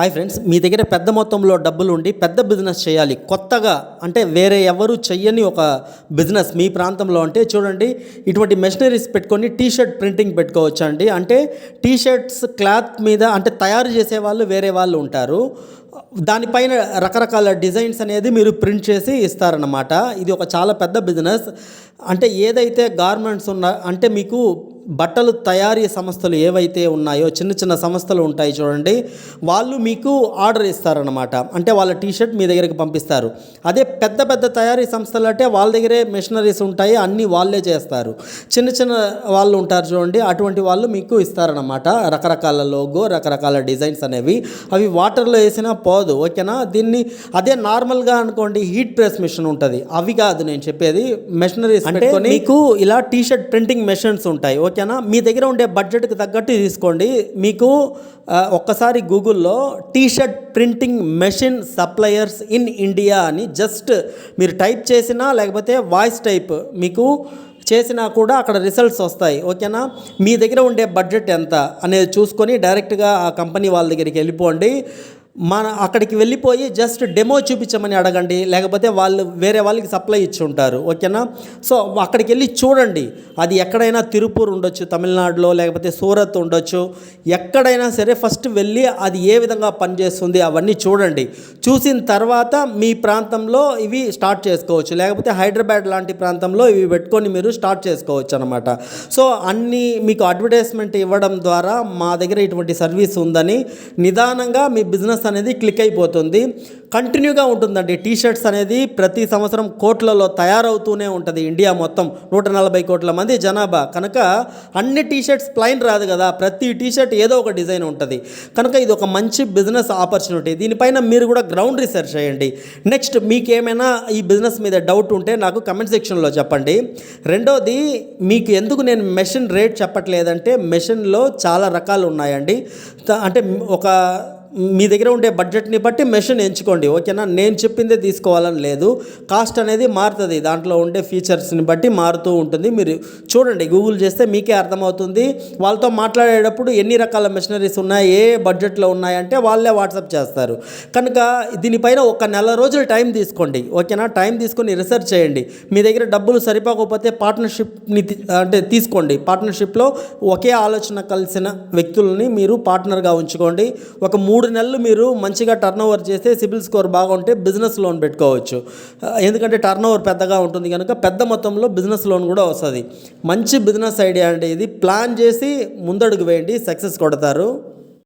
Hi friends మీ దగ్గర పెద్ద మొత్తంలో డబ్బులు ఉండి పెద్ద బిజినెస్ చేయాలి. కొత్తగా అంటే వేరే ఎవరు చెయ్యని ఒక బిజినెస్ మీ ప్రాంతంలో అంటే చూడండి ఇటువంటి మెషినరీస్ పెట్టుకొని టీ షర్ట్ ప్రింటింగ్ పెట్టుకోవచ్చు అండి అంటే టీ షర్ట్స్ క్లాత్ మీద అంటే తయారు చేసే వాళ్ళు వేరే వాళ్ళు ఉంటారు. దానిపైన రకరకాల డిజైన్స్ అనేది మీరు ప్రింట్ చేసి ఇస్తారన్నమాట. ఇది ఒక చాలా పెద్ద బిజినెస్ అంటే ఏదైతే గార్మెంట్స్ ఉన్న అంటే మీకు బట్టలు తయారీ సంస్థలు ఏవైతే ఉన్నాయో చిన్న చిన్న సంస్థలు ఉంటాయి చూడండి వాళ్ళు మీకు ఆర్డర్ ఇస్తారనమాట అంటే వాళ్ళ టీ షర్ట్ మీ దగ్గరికి పంపిస్తారు. అదే పెద్ద పెద్ద తయారీ సంస్థలు అంటే వాళ్ళ దగ్గరే మెషినరీస్ ఉంటాయి అన్నీ వాళ్ళే చేస్తారు. చిన్న చిన్న వాళ్ళు ఉంటారు చూడండి అటువంటి వాళ్ళు మీకు ఇస్తారనమాట రకరకాల లోగో రకరకాల డిజైన్స్ అనేవి. అవి వాటర్లో వేసినా పోదు ఓకేనా? దీన్ని అదే నార్మల్గా అనుకోండి హీట్ ప్రెస్ మిషన్ ఉంటుంది. అవి కాదు నేను చెప్పేది మెషినరీస్ అంటే మీకు ఇలా టీ షర్ట్ ప్రింటింగ్ మెషిన్స్ ఉంటాయి ఓకేనా? మీ దగ్గర ఉండే బడ్జెట్కి తగ్గట్టు తీసుకోండి. మీకు ఒక్కసారి గూగుల్లో T shirt printing machine suppliers in India అని జస్ట్ మీరు టైప్ చేసినా లేకపోతే వాయిస్ టైప్ మీకు చేసినా కూడా అక్కడ రిజల్ట్స్ వస్తాయి. ఓకేనా? మీ దగ్గర ఉండే బడ్జెట్ ఎంత అనేది చూసుకొని డైరెక్ట్గా ఆ కంపెనీ వాళ్ళ దగ్గరికి వెళ్ళిపోండి. మన అక్కడికి వెళ్ళిపోయి జస్ట్ డెమో చూపించమని అడగండి లేకపోతే వాళ్ళు వేరే వాళ్ళకి సప్లై ఇచ్చి ఉంటారు ఓకేనా? సో అక్కడికి వెళ్ళి చూడండి అది ఎక్కడైనా తిరుపూర్ ఉండొచ్చు తమిళనాడులో లేకపోతే సూరత్ ఉండొచ్చు ఎక్కడైనా సరే ఫస్ట్ వెళ్ళి అది ఏ విధంగా పనిచేస్తుంది అవన్నీ చూడండి. చూసిన తర్వాత మీ ప్రాంతంలో ఇవి స్టార్ట్ చేసుకోవచ్చు లేకపోతే హైదరాబాద్ లాంటి ప్రాంతంలో ఇవి పెట్టుకొని మీరు స్టార్ట్ చేసుకోవచ్చు అనమాట సో అన్నీ మీకు అడ్వర్టైజ్మెంట్ ఇవ్వడం ద్వారా మా దగ్గర ఇటువంటి సర్వీస్ ఉందని నిదానంగా మీ బిజినెస్ అనేది క్లిక్ అయిపోతుంది. కంటిన్యూగా ఉంటుందండి. టీ షర్ట్స్ అనేది ప్రతి సంవత్సరం కోట్లలో తయారవుతూనే ఉంటుంది ఇండియా మొత్తం. నూట నలభై కోట్ల మంది జనాభా. కనుక అన్ని టీ షర్ట్స్ ప్లైన్ రాదు కదా. ప్రతి టీ షర్ట్ ఏదో ఒక డిజైన్ ఉంటుంది. కనుక ఇది ఒక మంచి బిజినెస్ ఆపర్చునిటీ దీనిపైన మీరు కూడా గ్రౌండ్ రీసెర్చ్ చేయండి. నెక్స్ట్ మీకు ఏమైనా ఈ బిజినెస్ మీద డౌట్ ఉంటే నాకు కమెంట్ సెక్షన్లో చెప్పండి. రెండోది మీకు ఎందుకు నేను మెషిన్ రేట్ చెప్పట్లేదంటే మెషిన్లో చాలా రకాలు ఉన్నాయండి. అంటే ఒక మీ దగ్గర ఉండే బడ్జెట్ని బట్టి మెషిన్ ఎంచుకోండి ఓకేనా? నేను చెప్పిందే తీసుకోవాలని లేదు. కాస్ట్ అనేది మారుతుంది. దాంట్లో ఉండే ఫీచర్స్ని బట్టి మారుతూ ఉంటుంది. మీరు చూడండి గూగుల్ చేస్తే మీకే అర్థమవుతుంది. వాళ్ళతో మాట్లాడేటప్పుడు ఎన్ని రకాల మెషినరీస్ ఉన్నాయి ఏ బడ్జెట్లో ఉన్నాయంటే వాళ్ళే వాట్సాప్ చేస్తారు. కనుక దీనిపైన ఒక నెల రోజులు టైం తీసుకోండి ఓకేనా? టైం తీసుకొని రీసెర్చ్ చేయండి. మీ దగ్గర డబ్బులు సరిపోకపోతే పార్ట్నర్షిప్ని అంటే తీసుకోండి. పార్ట్నర్షిప్లో ఒకే ఆలోచన కలిసిన వ్యక్తులని మీరు పార్ట్నర్గా ఉంచుకోండి. ఒక మూడు మూడు నెలలు మీరు మంచిగా టర్న్ ఓవర్ చేస్తే సిబిల్ స్కోర్ బాగుంటే బిజినెస్ లోన్ పెట్టుకోవచ్చు. ఎందుకంటే టర్న్ ఓవర్ పెద్దగా ఉంటుంది కనుక పెద్ద మొత్తంలో బిజినెస్ లోన్ కూడా వస్తుంది. మంచి బిజినెస్ ఐడియా అంటే ఇది. ప్లాన్ చేసి ముందడుగు వేయండి సక్సెస్ కొడతారు.